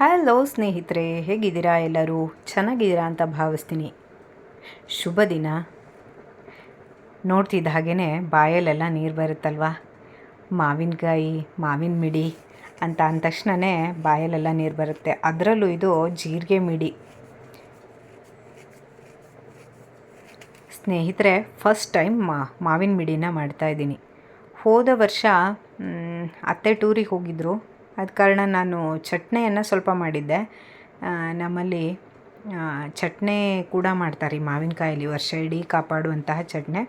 Hello ಸ್ನೇಹಿತರೆ, ಹೇಗಿದ್ದೀರಾ ಎಲ್ಲರೂ? ಚೆನ್ನಾಗಿದ್ದೀರಾ ಅಂತ ಭಾವಿಸ್ತೀನಿ. ಶುಭ ದಿನ. ನೋಡ್ತಿದ್ದ ಹಾಗೇ ಬಾಯಲ್ಲೆಲ್ಲ ನೀರು ಬರುತ್ತಲ್ವಾ? ಮಾವಿನಕಾಯಿ ಮಾವಿನ ಮಿಡಿ ಅಂತ ಅಂದ ತಕ್ಷಣವೇ ಬಾಯಲ್ಲೆಲ್ಲ ನೀರು ಬರುತ್ತೆ. ಅದರಲ್ಲೂ ಇದು ಜೀರಿಗೆ ಮಿಡಿ. ಸ್ನೇಹಿತರೆ, ಫಸ್ಟ್ ಟೈಮ್ ಮಾ, ಮಾವಿನ ಮಿಡಿನ ಮಾಡ್ತಾಯಿದ್ದೀನಿ ಹೋದ ವರ್ಷ ಅತ್ತೆ ಟೂರಿಗೆ ಹೋಗಿದ್ದರು ಆದ ಕಾರಣ ನಾನು ಚಟ್ನಿಯನ್ನು ಸ್ವಲ್ಪ ಮಾಡಿದ್ದೆ. ನಮ್ಮಲ್ಲಿ ಚಟ್ನಿ ಕೂಡ ಮಾಡ್ತಾರೆ ಈ ಮಾವಿನಕಾಯಲ್ಲಿ, ವರ್ಷ ಇಡೀ ಕಾಪಾಡುವಂತಹ ಚಟ್ನಿ.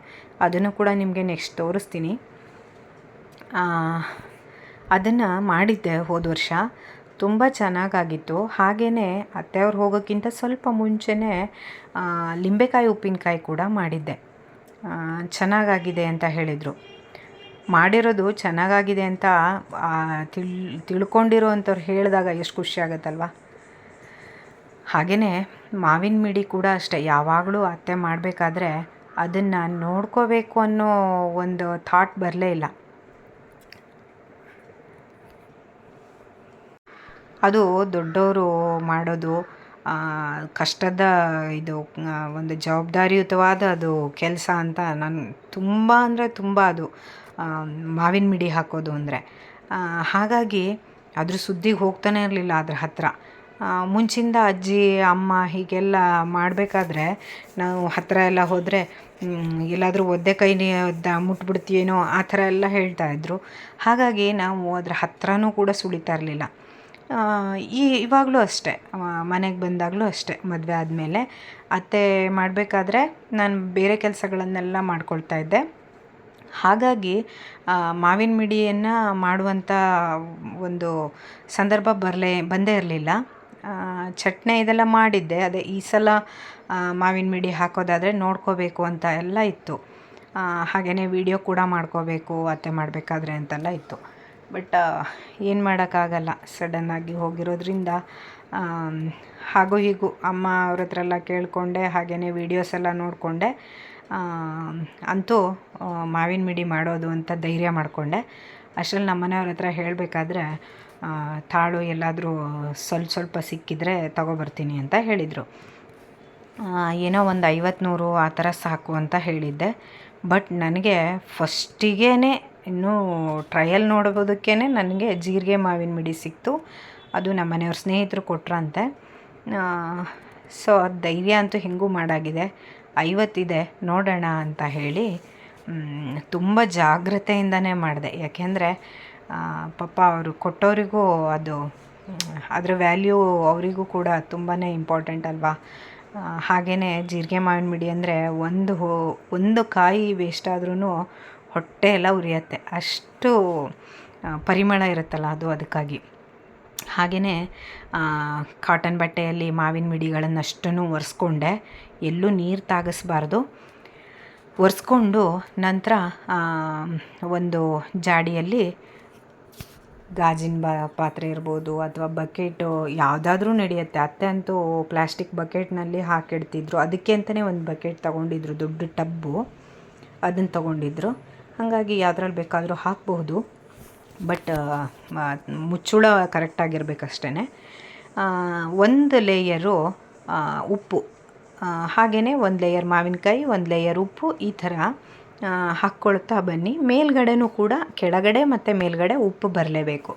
ಅದನ್ನು ಕೂಡ ನಿಮಗೆ ನೆಕ್ಸ್ಟ್ ತೋರಿಸ್ತೀನಿ. ಅದನ್ನು ಮಾಡಿದ್ದೆ ಹೋದ ವರ್ಷ. ತುಂಬ ಚೆನ್ನಾಗಾಗಿತ್ತು. ಹಾಗೆಯೇ ಅತ್ತೆಯವ್ರು ಹೋಗೋಕ್ಕಿಂತ ಸ್ವಲ್ಪ ಮುಂಚೆನೇ ಲಿಂಬೆಕಾಯಿ, ಉಪ್ಪಿನಕಾಯಿ ಕೂಡ ಮಾಡಿದ್ದೆ. ಚೆನ್ನಾಗಾಗಿದೆ ಅಂತ ಹೇಳಿದರು. ಮಾಡಿರೋದು ಚೆನ್ನಾಗಾಗಿದೆ ಅಂತ ತಿಳ್ ತಿಳ್ಕೊಂಡಿರೋ ಅಂಥವ್ರು ಹೇಳಿದಾಗ ಎಷ್ಟು ಖುಷಿ ಆಗುತ್ತಲ್ವ? ಹಾಗೆಯೇ ಮಾವಿನ ಮಿಡಿ ಕೂಡ ಅಷ್ಟೇ, ಯಾವಾಗಲೂ ಅತ್ತೆ ಮಾಡಬೇಕಾದ್ರೆ ಅದನ್ನು ನೋಡ್ಕೋಬೇಕು ಅನ್ನೋ ಒಂದು ಥಾಟ್ ಬರಲೇ ಇಲ್ಲ. ಅದು ದೊಡ್ಡವರು ಮಾಡೋದು ಕಷ್ಟದ ಇದು ಒಂದು ಜವಾಬ್ದಾರಿಯುತವಾದ ಅದು ಕೆಲಸ ಅಂತ ನಾನು, ತುಂಬ ಅಂದರೆ ತುಂಬ ಅದು. ಮಾವಿನ ಮಿಡಿ ಹಾಕೋದು ಅಂದರೆ. ಹಾಗಾಗಿ ಅದ್ರ ಸುದ್ದಿಗೆ ಹೋಗ್ತಾನೇ ಇರಲಿಲ್ಲ ಅದ್ರ ಹತ್ರ. ಮುಂಚಿಂದ ಅಜ್ಜಿ, ಅಮ್ಮ ಹೀಗೆಲ್ಲ ಮಾಡಬೇಕಾದ್ರೆ ನಾವು ಹತ್ತಿರ ಎಲ್ಲ ಹೋದರೆ ಎಲ್ಲಾದರೂ ಒದ್ದೆ ಕೈ ದ ಮುಟ್ಬಿಡ್ತೀವೇನೋ ಆ ಥರ ಎಲ್ಲ ಹೇಳ್ತಾ ಇದ್ದರು ಹಾಗಾಗಿ ನಾವು ಅದರ ಹತ್ರನೂ ಕೂಡ ಸುಳಿತಾ ಇರಲಿಲ್ಲ. ಈ, ಇವಾಗಲೂ ಅಷ್ಟೇ. ಮನೆಗೆ ಬಂದಾಗಲೂ ಅಷ್ಟೇ ಮದುವೆ ಆದಮೇಲೆ. ಅತ್ತೆ ಮಾಡಬೇಕಾದ್ರೆ ನಾನು ಬೇರೆ ಕೆಲಸಗಳನ್ನೆಲ್ಲ ಮಾಡ್ಕೊಳ್ತಾ ಇದ್ದೆ. ಹಾಗಾಗಿ ಮಾವಿನ ಮಿಡಿಯನ್ನು ಮಾಡುವಂಥ ಒಂದು ಸಂದರ್ಭ ಬರಲೇ, ಬಂದೇ ಇರಲಿಲ್ಲ. ಚಟ್ನಿ ಇದೆಲ್ಲ ಮಾಡಿದ್ದೆ. ಅದೇ ಈ ಸಲ ಮಾವಿನ ಮಿಡಿ ಹಾಕೋದಾದರೆ ನೋಡ್ಕೋಬೇಕು ಅಂತ ಎಲ್ಲ ಇತ್ತು. ಹಾಗೆಯೇ ವಿಡಿಯೋ ಕೂಡ ಮಾಡ್ಕೋಬೇಕು, ಅತ್ತೆ ಮಾಡಬೇಕಾದ್ರೆ ಅಂತೆಲ್ಲ ಇತ್ತು. ಬಟ್ ಏನು ಮಾಡೋಕ್ಕಾಗಲ್ಲ. ಸಡನ್ನಾಗಿ ಹೋಗಿರೋದ್ರಿಂದ ಹಾಗೂ ಹೀಗೂ ಅಮ್ಮ ಅವ್ರ ಹತ್ರ ಎಲ್ಲ ಕೇಳಿಕೊಂಡೆ ಹಾಗೆಯೇ ವೀಡಿಯೋಸ್ ಎಲ್ಲ ನೋಡಿಕೊಂಡೆ. ಅಂತೂ ಮಾವಿನ ಮಿಡಿ ಮಾಡೋದು ಅಂತ ಧೈರ್ಯ ಮಾಡಿಕೊಂಡೆ. ಅಷ್ಟರಲ್ಲಿ ನಮ್ಮ ಮನೆಯವ್ರ ಹತ್ರ ಹೇಳಬೇಕಾದ್ರೆ ತಾಳು ಎಲ್ಲಾದರೂ ಸ್ವಲ್ಪ ಸ್ವಲ್ಪ ಸಿಕ್ಕಿದರೆ ತಗೊಬರ್ತೀನಿ ಅಂತ ಹೇಳಿದರು. ಏನೋ ಒಂದು ಐವತ್ತು ನೂರು ಆ ಥರ ಸಾಕು ಅಂತ ಹೇಳಿದ್ದೆ. ಬಟ್ ನನಗೆ ಫಸ್ಟಿಗೇ ಇನ್ನೂ ಟ್ರಯಲ್ ನೋಡೋದಕ್ಕೇ ನನಗೆ ಜೀರಿಗೆ ಮಾವಿನ ಮಿಡಿ ಸಿಕ್ತು. ಅದು ನಮ್ಮ ಮನೆಯವ್ರ ಸ್ನೇಹಿತರು ಕೊಟ್ರಂತೆ. ಸೊ ಧೈರ್ಯ ಅಂತೂ ಹೆಂಗೂ ಮಾಡಾಗಿದೆ. ಐವತ್ತಿದೆ, ನೋಡೋಣ ಅಂತ ಹೇಳಿ ತುಂಬ ಜಾಗ್ರತೆಯಿಂದನೇ ಮಾಡಿದೆ. ಯಾಕೆಂದರೆ ಪಾಪ ಅವರು ಕೊಟ್ಟವರಿಗೂ ಅದು, ಅದರ ವ್ಯಾಲ್ಯೂ ಅವರಿಗೂ ಕೂಡ ತುಂಬಾ ಇಂಪಾರ್ಟೆಂಟ್ ಅಲ್ವಾ? ಹಾಗೆಯೇ ಜೀರಿಗೆ ಮಾವಿನ ಮಿಡಿ ಅಂದರೆ ಒಂದು ಹೋ, ಒಂದು ಕಾಯಿ ವೇಸ್ಟ್ ಆದ್ರೂ ಹೊಟ್ಟೆ ಎಲ್ಲ ಉರಿಯತ್ತೆ. ಅಷ್ಟು ಪರಿಮಳ ಇರುತ್ತಲ್ಲ ಅದು ಅದಕ್ಕಾಗಿ. ಹಾಗೆಯೇ ಕಾಟನ್ ಬಟ್ಟೆಯಲ್ಲಿ ಮಾವಿನ ಮಿಡಿಗಳನ್ನಷ್ಟನ್ನು ಒರೆಸ್ಕೊಂಡೆ. ಎಲ್ಲೂ ನೀರು ತಾಗಿಸ್ಬಾರ್ದು. ಒರೆಸ್ಕೊಂಡು ನಂತರ ಒಂದು ಜಾಡಿಯಲ್ಲಿ ಗಾಜಿನ ಬ, ಪಾತ್ರೆ ಇರ್ಬೋದು ಅಥವಾ ಬಕೆಟು ಯಾವುದಾದ್ರೂ ನಡೆಯುತ್ತೆ. ಅತ್ತೆ ಅಂತೂ ಪ್ಲಾಸ್ಟಿಕ್ ಬಕೆಟ್ನಲ್ಲಿ ಹಾಕಿಡ್ತಿದ್ರು. ಅದಕ್ಕೆ ಅಂತಲೇ ಒಂದು ಬಕೆಟ್ ತೊಗೊಂಡಿದ್ರು, ದೊಡ್ಡ ಟಬ್ಬು. ಅದನ್ನು ತೊಗೊಂಡಿದ್ರು. ಹಾಗಾಗಿ ಯಾವುದ್ರಲ್ಲಿ ಬೇಕಾದರೂ ಹಾಕಬಹುದು. ಬಟ್ ಮುಚ್ಚುಳ ಕರೆಕ್ಟಾಗಿರ್ಬೇಕಷ್ಟೇ ಒಂದು ಲೇಯರು ಉಪ್ಪು. ಹಾಗೆಯೇ ಒಂದು ಲೇಯರ್ ಮಾವಿನಕಾಯಿ, ಒಂದು ಲೇಯರ್ ಉಪ್ಪು, ಈ ಥರ ಹಾಕ್ಕೊಳ್ತಾ ಬನ್ನಿ. ಮೇಲ್ಗಡೆನೂ ಕೂಡ ಕೆಳಗಡೆ ಮತ್ತು ಮೇಲ್ಗಡೆ ಉಪ್ಪು ಬರಲೇಬೇಕು.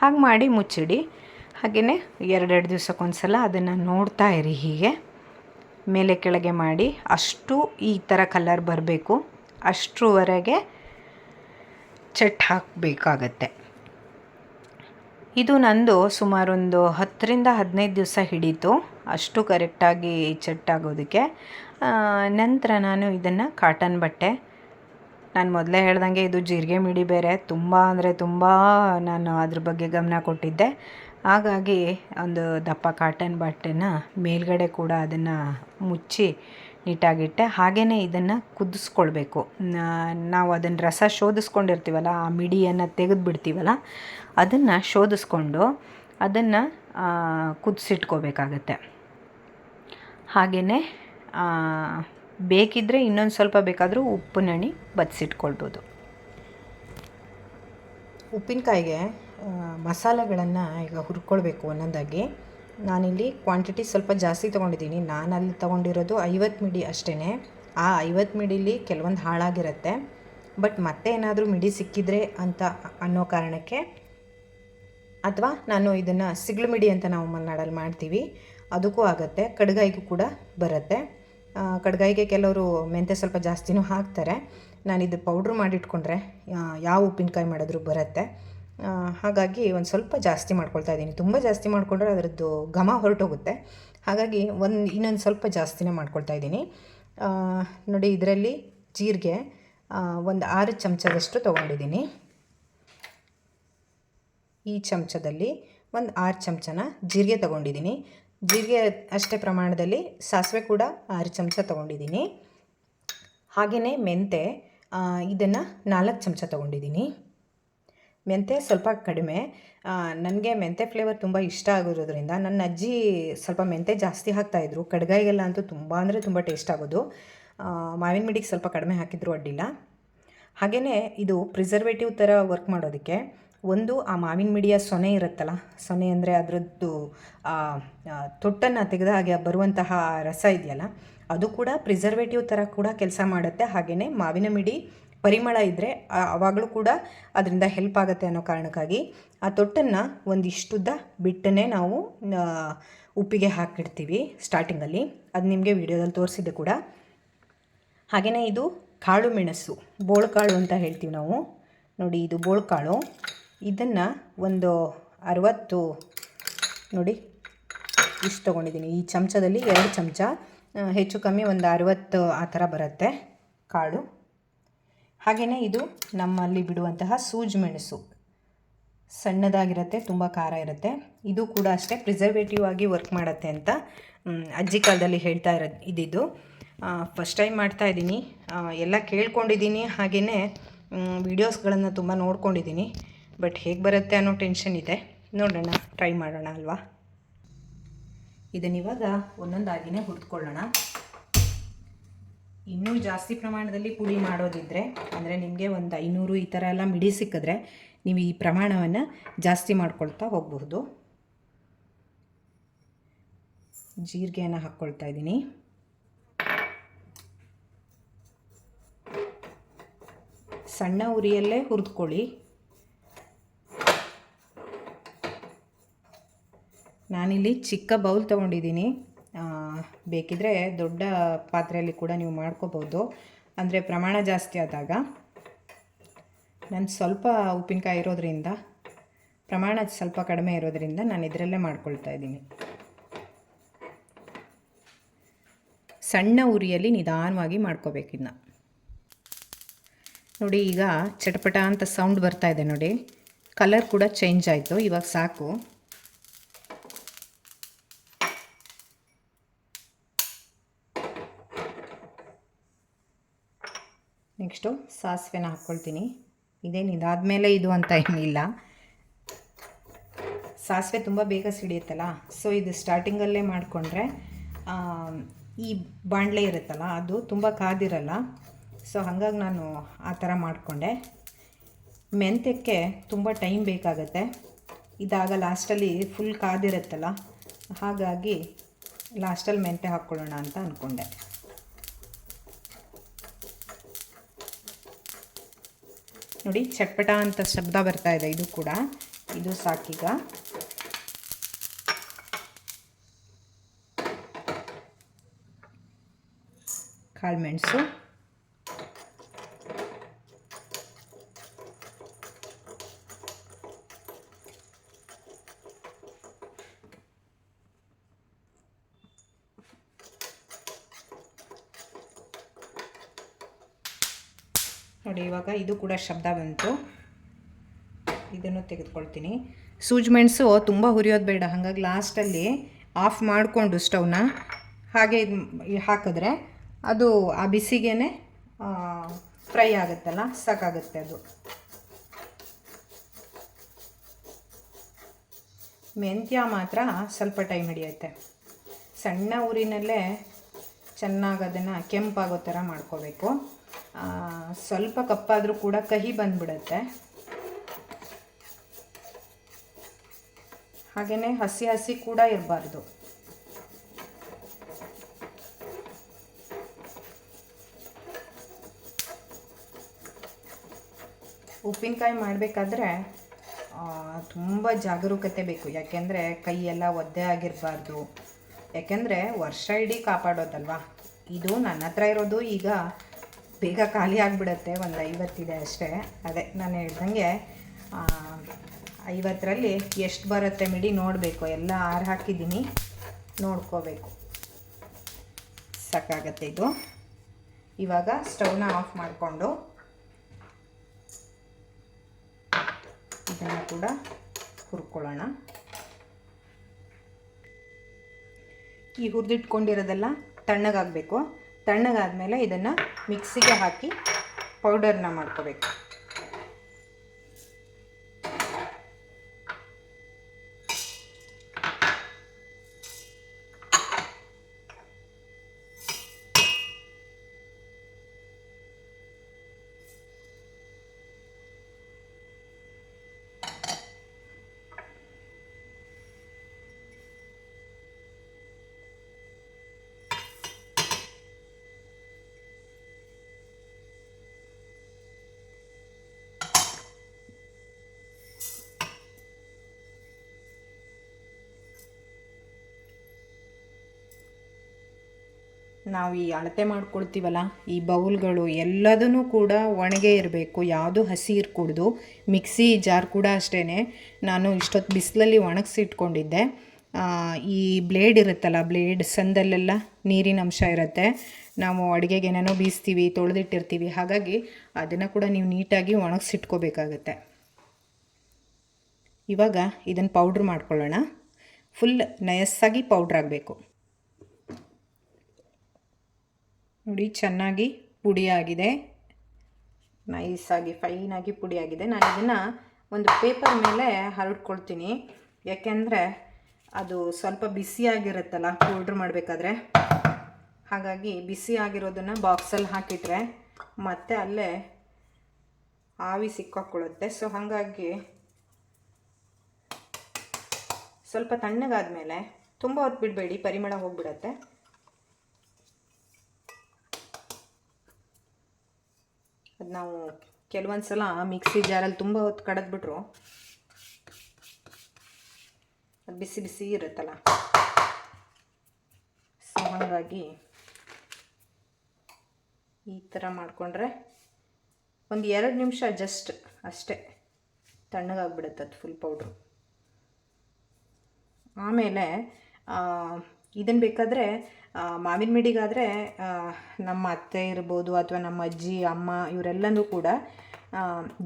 ಹಾಗೆ ಮಾಡಿ ಮುಚ್ಚಿಡಿ. ಹಾಗೆಯೇ ಎರಡೆರಡು ದಿವ್ಸಕ್ಕೊಂದು ಸಲ ಅದನ್ನು ನೋಡ್ತಾ ಇರಿ ಹೀಗೆ. ಮೇಲೆ ಕೆಳಗೆ ಮಾಡಿ ಅಷ್ಟು ಈ ಥರ ಕಲರ್ ಬರಬೇಕು. ಅಷ್ಟರವರೆಗೆ ಚಟ್ ಹಾಕಬೇಕಾಗತ್ತೆ. ಇದು ನಂದು ಸುಮಾರೊಂದು ಹತ್ತರಿಂದ ಹದಿನೈದು ದಿವಸ ಹಿಡೀತು. ಅಷ್ಟು ಕರೆಕ್ಟಾಗಿ ಚಟ್ಟಾಗೋದಕ್ಕೆ ಆ, ನಂತರ ನಾನು ಇದನ್ನು ಕಾಟನ್ ಬಟ್ಟೆ. ನಾನು ಮೊದಲೇ ಹೇಳ್ದಂಗೆ ಇದು ಜೀರಿಗೆ ಮಿಡಿ ಬೇರೆ. ತುಂಬ ಅಂದರೆ ತುಂಬ ನಾನು ಅದ್ರ ಬಗ್ಗೆ ಗಮನ ಕೊಟ್ಟಿದ್ದೆ. ಹಾಗಾಗಿ ಒಂದು ದಪ್ಪ ಕಾಟನ್ ಬಟ್ಟೆನ ಮೇಲ್ಗಡೆ ಕೂಡ ಅದನ್ನು ಮುಚ್ಚಿ ನೀಟಾಗಿಟ್ಟೆ. ಹಾಗೆಯೇ ಇದನ್ನು ಕುದಿಸ್ಕೊಳ್ಬೇಕು. ನಾವು ಅದನ್ನು ರಸ ಶೋಧಿಸ್ಕೊಂಡಿರ್ತೀವಲ್ಲ, ಆ ಮಿಡಿಯನ್ನು ತೆಗೆದುಬಿಡ್ತೀವಲ್ಲ, ಅದನ್ನು ಶೋಧಿಸ್ಕೊಂಡು ಅದನ್ನು ಕುದಿಸಿಟ್ಕೋಬೇಕಾಗತ್ತೆ. ಹಾಗೆಯೇ ಬೇಕಿದ್ದರೆ ಇನ್ನೊಂದು ಸ್ವಲ್ಪ ಬೇಕಾದರೂ ಉಪ್ಪು ನಣಿ ಬಚ್ಚಿಟ್ಕೊಳ್ಬೋದು ಉಪ್ಪಿನಕಾಯಿಗೆ ಮಸಾಲೆಗಳನ್ನು ಈಗ ಹುರ್ಕೊಳ್ಬೇಕು ಒಂದೊಂದಾಗಿ. ನಾನಿಲ್ಲಿ ಕ್ವಾಂಟಿಟಿ ಸ್ವಲ್ಪ ಜಾಸ್ತಿ ತೊಗೊಂಡಿದ್ದೀನಿ. ನಾನು ಅಲ್ಲಿ ತೊಗೊಂಡಿರೋದು ಐವತ್ತು ಮಿಡಿ ಅಷ್ಟೇ ಆ ಐವತ್ತು ಮಿಡಿಲಿ ಕೆಲವೊಂದು ಹಾಳಾಗಿರುತ್ತೆ. ಬಟ್ ಮತ್ತೆ ಏನಾದರೂ ಮಿಡಿ ಸಿಕ್ಕಿದ್ರೆ ಅಂತ ಅನ್ನೋ ಕಾರಣಕ್ಕೆ ಅಥವಾ ನಾನು ಇದನ್ನು ಸಿಗ್ಲು ಮಿಡಿ ಅಂತ ನಾವು ಮಲೆನಾಡಲ್ಲಿ ಮಾಡ್ತೀವಿ. ಅದಕ್ಕೂ ಆಗುತ್ತೆ. ಕಡ್ಗಾಯಿಗೂ ಕೂಡ ಬರುತ್ತೆ. ಕಡ್ಗಾಯಿಗೆ ಕೆಲವರು ಮೆಂತೆ ಸ್ವಲ್ಪ ಜಾಸ್ತಿನೂ ಹಾಕ್ತಾರೆ. ನಾನಿದು ಪೌಡ್ರ್ ಮಾಡಿಟ್ಕೊಂಡ್ರೆ ಯಾವ ಉಪ್ಪಿನಕಾಯಿ ಮಾಡಿದ್ರೂ ಬರುತ್ತೆ. ಹಾಗಾಗಿ ಒಂದು ಸ್ವಲ್ಪ ಜಾಸ್ತಿ ಮಾಡ್ಕೊಳ್ತಾ ಇದ್ದೀನಿ. ತುಂಬ ಜಾಸ್ತಿ ಮಾಡಿಕೊಂಡ್ರೆ ಅದರದ್ದು ಘಮ ಹೊರಟೋಗುತ್ತೆ. ಹಾಗಾಗಿ ಒಂದು ಇನ್ನೊಂದು ಸ್ವಲ್ಪ ಜಾಸ್ತಿನೇ ಮಾಡ್ಕೊಳ್ತಾ ಇದ್ದೀನಿ. ನೋಡಿ ಇದರಲ್ಲಿ ಜೀರಿಗೆ ಒಂದು ಆರು ಚಮಚದಷ್ಟು ತೊಗೊಂಡಿದ್ದೀನಿ. ಈ ಚಮಚದಲ್ಲಿ ಒಂದು ಆರು ಚಮಚನ ಜೀರಿಗೆ ತೊಗೊಂಡಿದ್ದೀನಿ. ಜೀರಿಗೆ ಅಷ್ಟೇ ಪ್ರಮಾಣದಲ್ಲಿ ಸಾಸಿವೆ ಕೂಡ ಆರು ಚಮಚ ತೊಗೊಂಡಿದ್ದೀನಿ. ಹಾಗೆಯೇ ಮೆಂತೆ ಇದನ್ನು ನಾಲ್ಕು ಚಮಚ ತೊಗೊಂಡಿದ್ದೀನಿ. ಮೆಂತೆ ಸ್ವಲ್ಪ ಕಡಿಮೆ. ನನಗೆ ಮೆಂತೆ ಫ್ಲೇವರ್ ತುಂಬ ಇಷ್ಟ ಆಗಿರೋದ್ರಿಂದ ನನ್ನ ಅಜ್ಜಿ ಸ್ವಲ್ಪ ಮೆಂತೆ ಜಾಸ್ತಿ ಹಾಕ್ತಾಯಿದ್ರು ಕಡ್ಗಾಯಿಗೆಲ್ಲ ಅಂತೂ ತುಂಬ ಅಂದರೆ ತುಂಬ ಟೇಸ್ಟ್ ಆಗೋದು. ಮಾವಿನ ಮಿಡಿಗೆ ಸ್ವಲ್ಪ ಕಡಿಮೆ ಹಾಕಿದ್ರು ಅಡ್ಡಿಲ್ಲ. ಹಾಗೆಯೇ ಇದು ಪ್ರಿಸರ್ವೇಟಿವ್ ಥರ ವರ್ಕ್ ಮಾಡೋದಕ್ಕೆ ಒಂದು ಆ ಮಾವಿನ ಮಿಡಿಯ ಸೊನೆ ಇರುತ್ತಲ್ಲ, ಸೊನೆ ಅಂದರೆ ಅದರದ್ದು ತೊಟ್ಟನ್ನು ತೆಗೆದ ಹಾಗೆ ಬರುವಂತಹ ರಸ ಇದೆಯಲ್ಲ, ಅದು ಕೂಡ ಪ್ರಿಸರ್ವೇಟಿವ್ ಥರ ಕೂಡ ಕೆಲಸ ಮಾಡುತ್ತೆ. ಹಾಗೆಯೇ ಮಾವಿನ ಮಿಡಿ ಪರಿಮಳ ಇದ್ದರೆ ಆವಾಗಲೂ ಕೂಡ ಅದರಿಂದ ಹೆಲ್ಪ್ ಆಗುತ್ತೆ ಅನ್ನೋ ಕಾರಣಕ್ಕಾಗಿ ಆ ತೊಟ್ಟನ್ನು ಒಂದಿಷ್ಟುದ್ದ ಬಿಟ್ಟನೆ ನಾವು ಉಪ್ಪಿಗೆ ಹಾಕಿಡ್ತೀವಿ ಸ್ಟಾರ್ಟಿಂಗಲ್ಲಿ ಅದು ನಿಮಗೆ ವಿಡಿಯೋದಲ್ಲಿ ತೋರಿಸಿದ್ದೆ ಕೂಡ. ಹಾಗೆಯೇ ಇದು ಕಾಳು ಮೆಣಸು, ಬೋಳ್ಕಾಳು ಅಂತ ಹೇಳ್ತೀವಿ ನಾವು. ನೋಡಿ ಇದು ಬೋಳ್ಕಾಳು. ಇದನ್ನು ಒಂದು ಅರವತ್ತು, ನೋಡಿ, ಇಷ್ಟು ತೊಗೊಂಡಿದ್ದೀನಿ. ಈ ಚಮಚದಲ್ಲಿ ಎರಡು ಚಮಚ ಹೆಚ್ಚು ಕಮ್ಮಿ ಒಂದು ಅರವತ್ತು ಆ ಥರ ಬರುತ್ತೆ ಕಾಳು. ಹಾಗೆಯೇ ಇದು ನಮ್ಮಲ್ಲಿ ಬಿಡುವಂತಹ ಸೂಜಿ ಮೆಣಸು. ಸಣ್ಣದಾಗಿರುತ್ತೆ, ತುಂಬ ಖಾರ ಇರುತ್ತೆ. ಇದು ಕೂಡ ಅಷ್ಟೇ ಪ್ರಿಸರ್ವೇಟಿವ್ ಆಗಿ ವರ್ಕ್ ಮಾಡುತ್ತೆ ಅಂತ ಅಜ್ಜಿ ಕಾಲದಲ್ಲಿ ಹೇಳ್ತಾ ಇರೋ, ಇದ್ದಿದ್ದು. ಫಸ್ಟ್ ಟೈಮ್ ಮಾಡ್ತಾ ಇದ್ದೀನಿ. ಎಲ್ಲ ಕೇಳ್ಕೊಂಡಿದ್ದೀನಿ ಹಾಗೆಯೇ ವೀಡಿಯೋಸ್ಗಳನ್ನು ತುಂಬ ನೋಡ್ಕೊಂಡಿದ್ದೀನಿ. ಬಟ್ ಹೇಗೆ ಬರುತ್ತೆ ಅನ್ನೋ ಟೆನ್ಷನ್ ಇದೆ. ನೋಡೋಣ ಟ್ರೈ ಮಾಡೋಣ ಅಲ್ವಾ? ಇದನ್ನಿವಾಗ ಒಂದೊಂದಾಗಿನೇ ಹುರಿದುಕೊಳ್ಳೋಣ. ಇನ್ನೂ ಜಾಸ್ತಿ ಪ್ರಮಾಣದಲ್ಲಿ ಪುಡಿ ಮಾಡೋದಿದ್ದರೆ ಅಂದರೆ ನಿಮಗೆ ಒಂದು ಐನೂರು ಈ ಥರ ಎಲ್ಲ ಮಿಡಿ ಸಿಕ್ಕಿದ್ರೆ ನೀವು ಈ ಪ್ರಮಾಣವನ್ನು ಜಾಸ್ತಿ ಮಾಡ್ಕೊಳ್ತಾ ಹೋಗಬಹುದು. ಜೀರಿಗೆಯನ್ನು ಹಾಕ್ಕೊಳ್ತಾ ಇದ್ದೀನಿ. ಸಣ್ಣ ಉರಿಯಲ್ಲೇ ಹುರಿದ್ಕೊಳ್ಳಿ. ನಾನಿಲ್ಲಿ ಚಿಕ್ಕ ಬೌಲ್ ತೊಗೊಂಡಿದ್ದೀನಿ. ಬೇಕಿದ್ರೆ ದೊಡ್ಡ ಪಾತ್ರೆಯಲ್ಲಿ ಕೂಡ ನೀವು ಮಾಡ್ಕೋಬೋದು. ಅಂದರೆ ಪ್ರಮಾಣ ಜಾಸ್ತಿ ಆದಾಗ. ನಾನು ಸ್ವಲ್ಪ ಉಪ್ಪಿನಕಾಯಿ ಇರೋದರಿಂದ, ಪ್ರಮಾಣ ಸ್ವಲ್ಪ ಕಡಿಮೆ ಇರೋದರಿಂದ ನಾನು ಇದರಲ್ಲೇ ಮಾಡ್ಕೊಳ್ತಾ ಇದ್ದೀನಿ. ಸಣ್ಣ ಉರಿಯಲ್ಲಿ ನಿಧಾನವಾಗಿ ಮಾಡ್ಕೋಬೇಕಿನ್ನ ನೋಡಿ, ಈಗ ಚಟಪಟ ಅಂತ ಸೌಂಡ್ ಬರ್ತಾ ಇದೆ ನೋಡಿ. ಕಲರ್ ಕೂಡ ಚೇಂಜ್ ಆಯಿತು, ಇವಾಗ ಸಾಕು. ನೆಕ್ಸ್ಟು ಸಾಸಿವೆನ ಹಾಕ್ಕೊಳ್ತೀನಿ ಇದೇನು ಇದಾದಮೇಲೆ ಇದು ಅಂತ ಏನಿಲ್ಲ. ಸಾಸಿವೆ ತುಂಬ ಬೇಗ ಸಿಡಿಯುತ್ತಲ್ಲ ಸೊ ಇದು ಸ್ಟಾರ್ಟಿಂಗಲ್ಲೇ ಮಾಡಿಕೊಂಡ್ರೆ ಈ ಬಾಣಲೆ ಇರುತ್ತಲ್ಲ, ಅದು ತುಂಬ ಕಾದಿರಲ್ಲ ಸೊ ಹಾಗಾಗಿ ನಾನು ಆ ಥರ ಮಾಡಿಕೊಂಡೆ. ಮೆಂತ್ಯಕ್ಕೆ ತುಂಬ ಟೈಮ್ ಬೇಕಾಗತ್ತೆ. ಇದಾಗ ಲಾಸ್ಟಲ್ಲಿ ಫುಲ್ ಕಾದಿರುತ್ತಲ್ಲ, ಹಾಗಾಗಿ ಲಾಸ್ಟಲ್ಲಿ ಮೆಂತ್ಯ ಹಾಕ್ಕೊಳ್ಳೋಣ ಅಂತ ಅಂದ್ಕೊಂಡೆ ನೋಡಿ ಚಟ್ಪಟ ಅಂತ ಶಬ್ದ ಬರ್ತಾ ಇದೆ ಇದು ಕೂಡ. ಇದು ಸಾಕೀಗ. ಕಾಳುಮೆಣಸು ನೋಡಿ ಇವಾಗ ಇದು ಕೂಡ ಶಬ್ದ ಬಂತು. ಇದನ್ನು ತೆಗೆದುಕೊಳ್ತೀನಿ. ಸೂಜಿ ಮೆಣಸು ತುಂಬ ಹುರಿಯೋದು ಬೇಡ. ಹಾಗಾಗಿ ಲಾಸ್ಟಲ್ಲಿ ಆಫ್ ಮಾಡಿಕೊಂಡು ಸ್ಟವ್ನ ಹಾಗೆ ಇದು ಹಾಕಿದ್ರೆ ಅದು ಆ ಬಿಸಿಗೆನೆ ಫ್ರೈ ಆಗುತ್ತಲ್ಲ ಸಾಕಾಗುತ್ತೆ ಅದು. ಮೆಂತ್ಯ ಮಾತ್ರ ಸ್ವಲ್ಪ ಟೈಮ್ ಹಿಡಿಯುತ್ತೆ. ಸಣ್ಣ ಊರಿನಲ್ಲೇ ಚೆನ್ನಾಗಿ ಅದನ್ನು ಕೆಂಪಾಗೋ ಥರ ಮಾಡ್ಕೋಬೇಕು. ಸ್ವಲ್ಪ ಕಪ್ಪಾದರೂ ಕೂಡ ಕಹಿ ಬಂದ್ಬಿಡುತ್ತೆ. ಹಾಗೆಯೇ ಹಸಿ ಹಸಿ ಕೂಡ ಇರಬಾರ್ದು. ಉಪ್ಪಿನಕಾಯಿ ಮಾಡಬೇಕಾದ್ರೆ ತುಂಬ ಜಾಗರೂಕತೆ ಬೇಕು. ಯಾಕೆಂದರೆ ಕೈಯೆಲ್ಲ ಒದ್ದೆ ಆಗಿರಬಾರ್ದು. ಯಾಕೆಂದರೆ ವರ್ಷ ಇಡೀ ಕಾಪಾಡೋದಲ್ವಾ? ಇದು ನನ್ನ ಹತ್ರ ಇರೋದು ಈಗ ಬೇಗ ಖಾಲಿ ಆಗಿಬಿಡತ್ತೆ, ಒಂದು ಐವತ್ತಿದೆ ಅಷ್ಟೇ. ಅದೇ, ನಾನು ಹೇಳ್ದಂಗೆ ಐವತ್ತರಲ್ಲಿ ಎಷ್ಟು ಬರುತ್ತೆ ಮಿಡಿ ನೋಡಬೇಕು. ಎಲ್ಲ ಆರು ಹಾಕಿದ್ದೀನಿ. ನೋಡ್ಕೋಬೇಕು. ಸಾಕಾಗತ್ತೆ ಇದು. ಇವಾಗ ಸ್ಟವ್ನ ಆಫ್ ಮಾಡಿಕೊಂಡು ಇದನ್ನು ಕೂಡ ಹುರ್ಕೊಳ್ಳೋಣ. ಈ ಹುರಿದಿಟ್ಕೊಂಡಿರೋದೆಲ್ಲ ತಣ್ಣಗಾಗಬೇಕು. ತಣ್ಣಗಾದ್ಮೇಲೆ ಇದನ್ನು ಮಿಕ್ಸಿಗೆ ಹಾಕಿ ಪೌಡರ್ನ ಮಾಡ್ಕೋಬೇಕು. ನಾವು ಈ ಅಳತೆ ಮಾಡ್ಕೊಳ್ತೀವಲ್ಲ, ಈ ಬೌಲ್ಗಳು ಎಲ್ಲದೂ ಕೂಡ ಒಣಗೆ ಇರಬೇಕು, ಯಾವುದು ಹಸಿ ಇರಕೂಡ್ದು. ಮಿಕ್ಸಿ ಜಾರ್ ಕೂಡ ಅಷ್ಟೇ ನಾನು ಇಷ್ಟೊತ್ತು ಬಿಸಿಲಲ್ಲಿ ಒಣಗಿಸಿಟ್ಕೊಂಡಿದ್ದೆ. ಈ ಬ್ಲೇಡ್ ಇರುತ್ತಲ್ಲ, ಬ್ಲೇಡ್ ಸಂದಲ್ಲೆಲ್ಲ ನೀರಿನ ಅಂಶ ಇರುತ್ತೆ. ನಾವು ಅಡುಗೆಗೆ ಏನೇನೋ ಬೀಸ್ತೀವಿ, ತೊಳೆದಿಟ್ಟಿರ್ತೀವಿ, ಹಾಗಾಗಿ ಅದನ್ನು ಕೂಡ ನೀವು ನೀಟಾಗಿ ಒಣಗಿಸಿಟ್ಕೋಬೇಕಾಗತ್ತೆ. ಇವಾಗ ಇದನ್ನು ಪೌಡ್ರ್ ಮಾಡ್ಕೊಳ್ಳೋಣ. ಫುಲ್ ನಯಸ್ಸಾಗಿ ಪೌಡ್ರ್ ಆಗಬೇಕು. ನೋಡಿ, ಚೆನ್ನಾಗಿ ಪುಡಿಯಾಗಿದೆ. ನೈಸಾಗಿ, ಫೈನಾಗಿ ಪುಡಿಯಾಗಿದೆ. ನಾನು ಇದನ್ನು ಒಂದು ಪೇಪರ್ ಮೇಲೆ ಹರಡ್ಕೊಳ್ತೀನಿ. ಯಾಕೆಂದರೆ ಅದು ಸ್ವಲ್ಪ ಬಿಸಿಯಾಗಿರುತ್ತಲ್ಲ ಪೌಡ್ರ್ ಮಾಡಬೇಕಾದ್ರೆ. ಹಾಗಾಗಿ ಬಿಸಿ ಆಗಿರೋದನ್ನು ಬಾಕ್ಸಲ್ಲಿ ಹಾಕಿಟ್ರೆ ಮತ್ತೆ ಅಲ್ಲೇ ಆವಿ ಸಿಕ್ಕಾಕೊಳ್ಳುತ್ತೆ. ಸೊ ಹಾಗಾಗಿ ಸ್ವಲ್ಪ ತಣ್ಣಗಾದ ಮೇಲೆ ತುಂಬ ಹೊತ್ತು ಬಿಡಬೇಡಿ ಪರಿಮಳ ಹೋಗಿಬಿಡತ್ತೆ. ಅದು ನಾವು ಕೆಲವೊಂದು ಸಲ ಮಿಕ್ಸಿ ಜಾರಲ್ಲಿ ತುಂಬ ಹೊತ್ತು ಕಡದ್ಬಿಟ್ರು. ಅದು ಬಿಸಿ ಬಿಸಿ ಇರುತ್ತಲ್ಲ. ಸೊ, ಹಾಗಾಗಿ ಈ ಥರ ಮಾಡಿಕೊಂಡ್ರೆ ಒಂದು ಎರಡು ನಿಮಿಷ ಜಸ್ಟ್ ಅಷ್ಟೇ ತಣ್ಣಗಾಗ್ಬಿಡುತ್ತೆ ಅದು ಫುಲ್ ಪೌಡ್ರು ಆಮೇಲೆ ಇದನ್ನು ಬೇಕಾದರೆ ಮಾವಿನ ಮಿಡಿಗಾದರೆ ನಮ್ಮ ಅತ್ತೆ ಇರ್ಬೋದು ಅಥವಾ ನಮ್ಮ ಅಜ್ಜಿ, ಅಮ್ಮ ಇವರೆಲ್ಲನೂ ಕೂಡ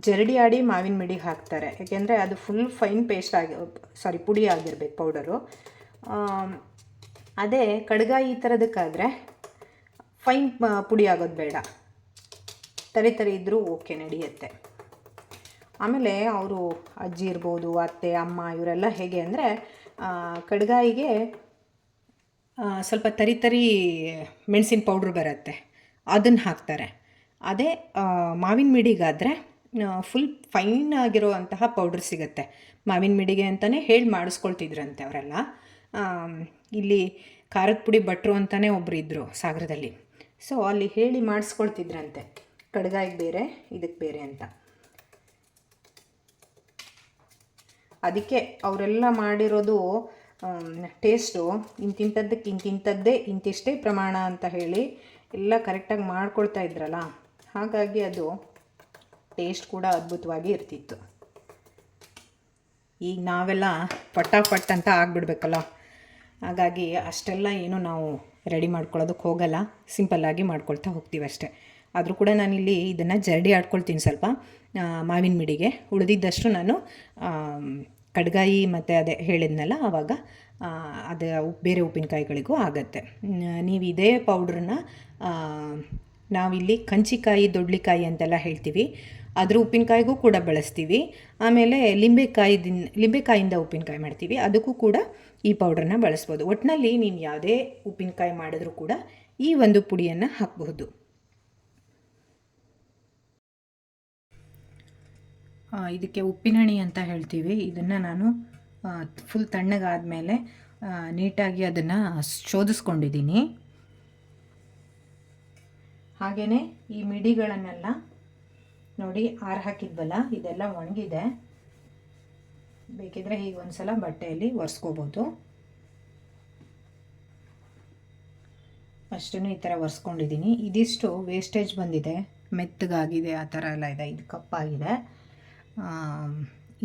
ಜರಡಿ ಆಡಿ ಮಾವಿನ ಮಿಡಿಗೆ ಹಾಕ್ತಾರೆ. ಯಾಕೆಂದರೆ ಅದು ಫುಲ್ ಫೈನ್ ಪೇಸ್ಟ್ ಆಗಿ ಸಾರಿ ಪುಡಿ ಆಗಿರ್ಬೇಕು ಪೌಡರು ಅದೇ ಕಡ್ಗ ಈ ಥರದಕ್ಕಾದರೆ ಫೈನ್ ಪುಡಿ ಆಗೋದು ಬೇಡ. ತರಿ ತರಿ ಇದ್ದರೂ ಓಕೆ ನಡೆಯುತ್ತೆ. ಆಮೇಲೆ ಅವರು ಅಜ್ಜಿ ಇರ್ಬೋದು, ಅತ್ತೆ, ಅಮ್ಮ ಇವರೆಲ್ಲ ಹೇಗೆ ಅಂದರೆ ಕಡ್ಗಾಯಿಗೆ ಸ್ವಲ್ಪ ತರಿ ತರಿ ಮೆಣಸಿನ ಪೌಡ್ರ್ ಬರುತ್ತೆ. ಅದನ್ನು ಹಾಕ್ತಾರೆ. ಅದೇ ಮಾವಿನ ಮಿಡಿಗಾದರೆ ಫುಲ್ ಫೈನ್ ಆಗಿರೋ ಅಂತಹ ಪೌಡ್ರ್ ಸಿಗುತ್ತೆ. ಮಾವಿನ ಮಿಡಿಗೆ ಅಂತಲೇ ಹೇಳಿ ಮಾಡಿಸ್ಕೊಳ್ತಿದ್ರಂತೆ ಅವರೆಲ್ಲ. ಇಲ್ಲಿ ಖಾರದ ಪುಡಿ ಭಟ್ರು ಅಂತಲೇ ಒಬ್ಬರು ಇದ್ದರು ಸಾಗರದಲ್ಲಿ. ಸೊ ಅಲ್ಲಿ ಹೇಳಿ ಮಾಡಿಸ್ಕೊಳ್ತಿದ್ರಂತೆ. ಕಡ್ಗಾಯಿಗೆ ಬೇರೆ ಇದಕ್ಕೆ ಬೇರೆ ಅಂತ. ಅದಕ್ಕೆ ಅವರೆಲ್ಲ ಮಾಡಿರೋದು ಟೇಸ್ಟು ಇಂತಿಂಥದ್ದಕ್ಕೆ ಇಂತಿಂಥದ್ದೇ, ಇಂತಿಷ್ಟೇ ಪ್ರಮಾಣ ಅಂತ ಹೇಳಿ ಎಲ್ಲ ಕರೆಕ್ಟಾಗಿ ಮಾಡ್ಕೊಳ್ತಾ ಇದ್ರಲ್ಲ, ಹಾಗಾಗಿ ಅದು ಟೇಸ್ಟ್ ಕೂಡ ಅದ್ಭುತವಾಗಿ ಇರ್ತಿತ್ತು. ಈಗ ನಾವೆಲ್ಲ ಪಟಾಫಟ್ ಅಂತ ಆಗಿಬಿಡ್ಬೇಕಲ್ಲ, ಹಾಗಾಗಿ ಅಷ್ಟೆಲ್ಲ ಏನು ನಾವು ರೆಡಿ ಮಾಡ್ಕೊಳ್ಳೋದಕ್ಕೆ ಹೋಗಲ್ಲ ಸಿಂಪಲ್ಲಾಗಿ ಮಾಡ್ಕೊಳ್ತಾ ಹೋಗ್ತೀವಿ ಅಷ್ಟೇ. ಆದರೂ ಕೂಡ ನಾನಿಲ್ಲಿ ಇದನ್ನು ಜರಡಿ ಆಡ್ಕೊಳ್ತೀನಿ ಸ್ವಲ್ಪ ಮಾವಿನ ಮಿಡಿಗೆ. ಉಳಿದಿದ್ದಷ್ಟು ನಾನು ಕಡ್ಗಾಯಿ ಮತ್ತು ಅದೇ ಹೇಳಿದ್ನಲ್ಲ ಆವಾಗ ಅದು ಬೇರೆ ಉಪ್ಪಿನಕಾಯಿಗಳಿಗೂ ಆಗತ್ತೆ. ನೀವು ಇದೇ ಪೌಡ್ರನ್ನ ನಾವಿಲ್ಲಿ ಕಂಚಿಕಾಯಿ, ದೊಡ್ಲಿಕಾಯಿ ಅಂತೆಲ್ಲ ಹೇಳ್ತೀವಿ. ಅದ್ರ ಉಪ್ಪಿನಕಾಯಿಗೂ ಕೂಡ ಬಳಸ್ತೀವಿ. ಆಮೇಲೆ ಲಿಂಬೆಕಾಯಿದಿನ್ ಲಿಂಬೆಕಾಯಿಂದ ಉಪ್ಪಿನಕಾಯಿ ಮಾಡ್ತೀವಿ. ಅದಕ್ಕೂ ಕೂಡ ಈ ಪೌಡ್ರನ್ನ ಬಳಸ್ಬೋದು. ಒಟ್ಟಿನಲ್ಲಿ ನೀವು ಯಾವುದೇ ಉಪ್ಪಿನಕಾಯಿ ಮಾಡಿದ್ರೂ ಕೂಡ ಈ ಒಂದು ಪುಡಿಯನ್ನು ಹಾಕಬಹುದು. ಇದಕ್ಕೆ ಉಪ್ಪಿನಣಿ ಅಂತ ಹೇಳ್ತೀವಿ. ಇದನ್ನು ನಾನು ಫುಲ್ ತಣ್ಣಗಾದಮೇಲೆ ನೀಟಾಗಿ ಅದನ್ನು ಶೋಧಿಸ್ಕೊಂಡಿದ್ದೀನಿ ಹಾಗೆಯೇ ಈ ಮಿಡಿಗಳನ್ನೆಲ್ಲ ನೋಡಿ ಆರು ಹಾಕಿದ್ವಲ್ಲ, ಇದೆಲ್ಲ ಒಣಗಿದೆ. ಬೇಕಿದ್ರೆ ಹೀಗೆ ಒಂದು ಸಲ ಬಟ್ಟೆಯಲ್ಲಿ ಒರೆಸ್ಕೋಬೋದು. ಅಷ್ಟನ್ನು ಈ ಥರ ಒರೆಸ್ಕೊಂಡಿದ್ದೀನಿ ಇದಿಷ್ಟು ವೇಸ್ಟೇಜ್ ಬಂದಿದೆ. ಮೆತ್ತಗಾಗಿದೆ, ಆ ಥರ ಎಲ್ಲ ಇದೆ. ಇದು ಕಪ್ಪಾಗಿದೆ.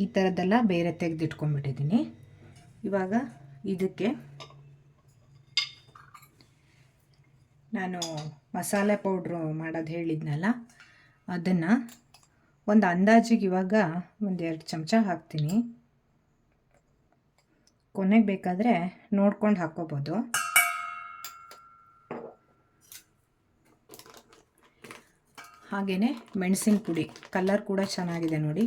ಈ ಥರದ್ದೆಲ್ಲ ಬೇರೆ ತೆಗೆದಿಟ್ಕೊಂಡ್ಬಿಟ್ಟಿದ್ದೀನಿ. ಇವಾಗ ಇದಕ್ಕೆ ನಾನು ಮಸಾಲೆ ಪೌಡ್ರು ಮಾಡೋದು ಹೇಳಿದ್ನಲ್ಲ, ಅದನ್ನು ಒಂದು ಅಂದಾಜಿಗೆ ಇವಾಗ ಒಂದು ಎರಡು ಚಮಚ ಹಾಕ್ತೀನಿ. ಕೊನೆಗೆ ಬೇಕಾದರೆ ನೋಡ್ಕೊಂಡು ಹಾಕ್ಕೋಬೋದು. ಹಾಗೆಯೇ ಮೆಣಸಿನ ಪುಡಿ. ಕಲ್ಲರ್ ಕೂಡ ಚೆನ್ನಾಗಿದೆ ನೋಡಿ.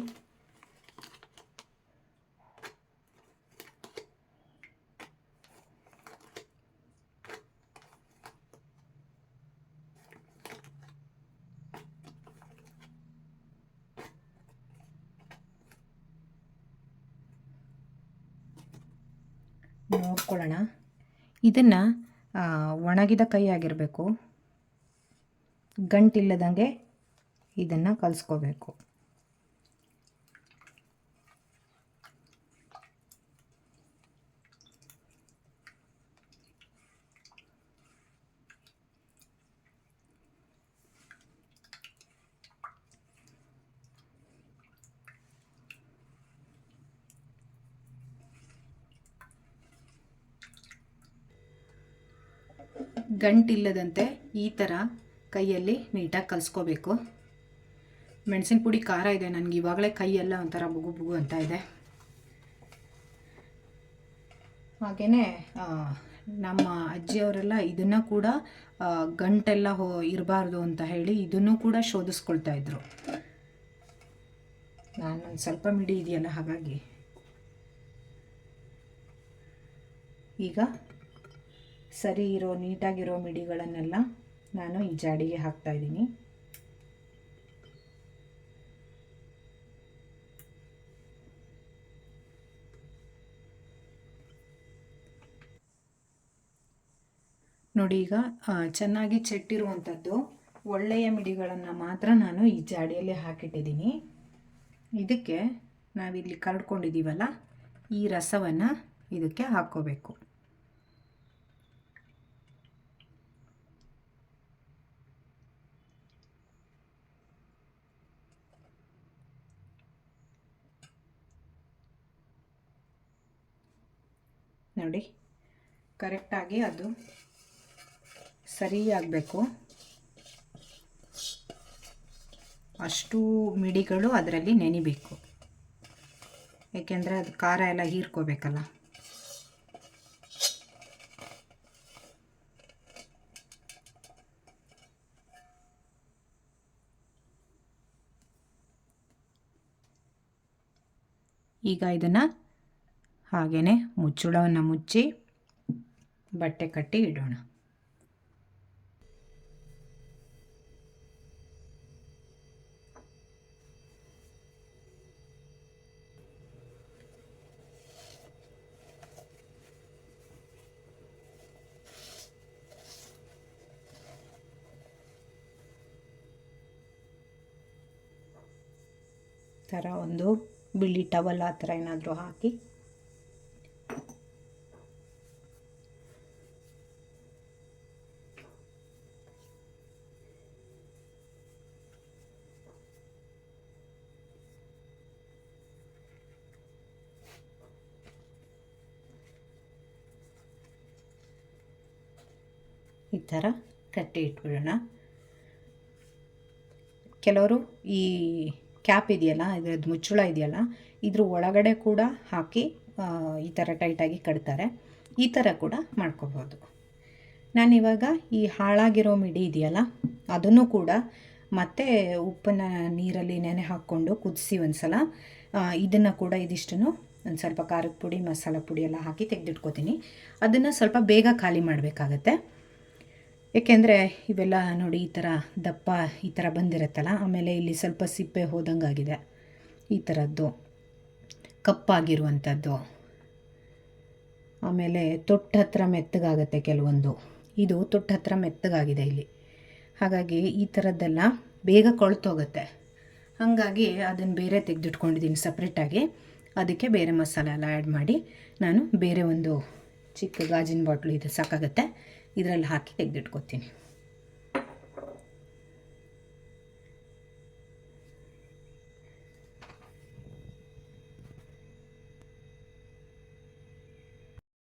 ನೋಡ್ಕೊಳ್ಳೋಣ. ಇದನ್ನು ಒಣಗಿದ ಕೈ ಆಗಿರಬೇಕು. ಗಂಟಿಲ್ಲದಂಗೆ ಇದನ್ನು ಕಲಿಸ್ಕೋಬೇಕು. ಗಂಟಿಲ್ಲದಂತೆ ಈ ಥರ ಕೈಯಲ್ಲಿ ನೀಟಾಗಿ ಕಲಿಸ್ಕೋಬೇಕು. ಮೆಣಸಿನ ಪುಡಿ ಖಾರ ಇದೆ. ನನಗೆ ಇವಾಗಲೇ ಕೈಯೆಲ್ಲ ಒಂಥರ ಬುಗು ಬುಗು ಅಂತ ಇದೆ. ಹಾಗೆಯೇ ನಮ್ಮ ಅಜ್ಜಿಯವರೆಲ್ಲ ಇದನ್ನು ಕೂಡ ಗಂಟೆಲ್ಲ ಹೋ, ಇರಬಾರ್ದು ಅಂತ ಹೇಳಿ ಇದನ್ನು ಕೂಡ ಶೋಧಿಸ್ಕೊಳ್ತಾ ಇದ್ರು. ನಾನು ಒಂದು ಸ್ವಲ್ಪ ಮಿಡಿ ಇದೆಯಲ್ಲ ಹಾಗಾಗಿ. ಈಗ ಸರಿ ಇರೋ, ನೀಟಾಗಿರೋ ಮಿಡಿಗಳನ್ನೆಲ್ಲ ನಾನು ಈ ಜಾಡಿಗೆ ಹಾಕ್ತಾ ನೋಡಿ ಈಗ ಚೆನ್ನಾಗಿ ಚೆಟ್ಟಿರುವಂಥದ್ದು ಒಳ್ಳೆಯ ಮಿಡಿಗಳನ್ನು ಮಾತ್ರ ನಾನು ಈ ಜಾಡಿಯಲ್ಲಿ ಹಾಕಿಟ್ಟಿದ್ದೀನಿ. ಇದಕ್ಕೆ ನಾವಿಲ್ಲಿ ಕರಡ್ಕೊಂಡಿದ್ದೀವಲ್ಲ, ಈ ರಸವನ್ನು ಇದಕ್ಕೆ ಹಾಕ್ಕೋಬೇಕು. ನೋಡಿ ಕರೆಕ್ಟಾಗಿ ಅದು ಸರಿಯಾಗಬೇಕು. ಅಷ್ಟು ಮಿಡಿಗಳು ಅದರಲ್ಲಿ ನೆನಿಬೇಕು. ಏಕೆಂದರೆ ಅದು ಖಾರ ಎಲ್ಲ ಹೀರ್ಕೋಬೇಕಲ್ಲ. ಈಗ ಇದನ್ನು ಹಾಗೆಯೇ ಮುಚ್ಚುಳವನ್ನು ಮುಚ್ಚಿ ಬಟ್ಟೆ ಕಟ್ಟಿ ಇಡೋಣ. ಥರ ಒಂದು ಬಿಳಿ ಟವಲ್ ಆ ಥರ ಏನಾದರೂ ಹಾಕಿ. ಈ ಥರ ಕಟ್ಟಿ ಇಟ್ಬಿಡೋಣ. ಕೆಲವರು ಈ ಕ್ಯಾಪ್ ಇದೆಯಲ್ಲ ಇದ್ರದ್ದು ಮುಚ್ಚುಳ ಇದೆಯಲ್ಲ, ಇದ್ರ ಒಳಗಡೆ ಕೂಡ ಹಾಕಿ ಈ ಥರ ಟೈಟಾಗಿ ಕಟ್ತಾರೆ. ಈ ಥರ ಕೂಡ ಮಾಡ್ಕೋಬೋದು. ನಾನಿವಾಗ ಈ ಹಾಳಾಗಿರೋ ಮಿಡಿ ಇದೆಯಲ್ಲ, ಅದನ್ನು ಕೂಡ ಮತ್ತೆ ಉಪ್ಪನ್ನ ನೀರಲ್ಲಿ ನೆನೆ ಹಾಕ್ಕೊಂಡು ಕುದಿಸಿ ಒಂದು ಸಲ ಇದನ್ನು ಕೂಡ ಇದಿಷ್ಟನ್ನು ಒಂದು ಸ್ವಲ್ಪ ಖಾರದ ಪುಡಿ, ಮಸಾಲ ಪುಡಿ ಎಲ್ಲ ಹಾಕಿ ತೆಗೆದಿಟ್ಕೋತೀನಿ. ಅದನ್ನು ಸ್ವಲ್ಪ ಬೇಗ ಖಾಲಿ ಮಾಡಬೇಕಾಗತ್ತೆ. ಏಕೆಂದರೆ ಇವೆಲ್ಲ ನೋಡಿ ಈ ಥರ ದಪ್ಪ ಈ ಥರ ಬಂದಿರುತ್ತಲ್ಲ, ಆಮೇಲೆ ಇಲ್ಲಿ ಸ್ವಲ್ಪ ಸಿಪ್ಪೆ ಹೋದಂಗಾಗಿದೆ. ಈ ಥರದ್ದು ಕಪ್ಪಾಗಿರುವಂಥದ್ದು ಆಮೇಲೆ ತೊಟ್ಟ ಹತ್ರ ಮೆತ್ತಗಾಗುತ್ತೆ ಕೆಲವೊಂದು. ಇದು ತೊಟ್ಟ ಹತ್ರ ಮೆತ್ತಗಾಗಿದೆ ಇಲ್ಲಿ. ಹಾಗಾಗಿ ಈ ಥರದ್ದೆಲ್ಲ ಬೇಗ ಕೊಳ್ತೋಗುತ್ತೆ. ಹಾಗಾಗಿ ಅದನ್ನು ಬೇರೆ ತೆಗೆದಿಟ್ಕೊಂಡಿದ್ದೀನಿ ಸಪ್ರೇಟಾಗಿ ಅದಕ್ಕೆ ಬೇರೆ ಮಸಾಲೆ ಎಲ್ಲ ಆ್ಯಡ್ ಮಾಡಿ ನಾನು ಬೇರೆ ಒಂದು ಚಿಕ್ಕ ಗಾಜಿನ ಬಾಟ್ಲು ಇದು, ಸಾಕಾಗುತ್ತೆ. ಇದರಲ್ಲಿ ಹಾಕಿ ತೆಗೆದಿಟ್ಕೊತೀನಿ.